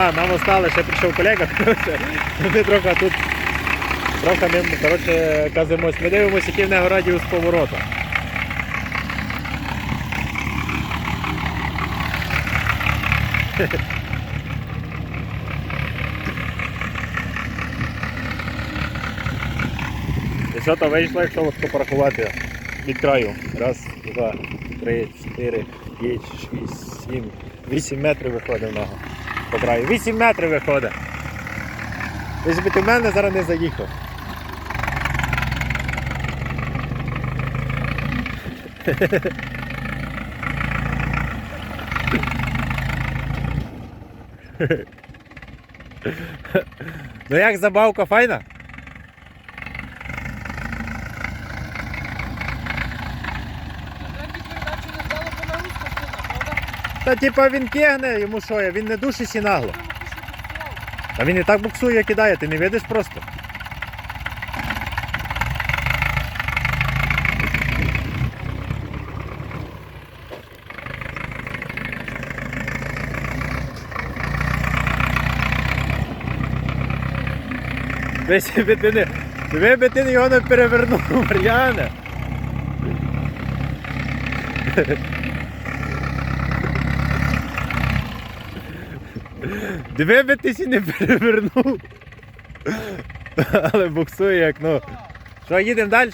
Нам осталось, ще прийшов колега, ми трохи тут трохи ним, коротше, казимось. Ми дивимося, який в нього радіус повороту. І що то вийшло, якщо от порахувати від краю. Раз, два, три, чотири, п'ять, шість, сім, вісім метрів виходить в нього по краю. 8 метрів виходить. Ось би ти в мене зараз не заїхав. Ну як забавка файна? Та типа він кигне, йому що я, він не душить нагло. Ми пішли буксували. А він і так буксує кидає, ти не видиш просто. Весь би ти не. Ви би ти його не перевернув, Мар'яне. Диви би ти не перевернув. Але буксує як ну. Що, їдемо далі?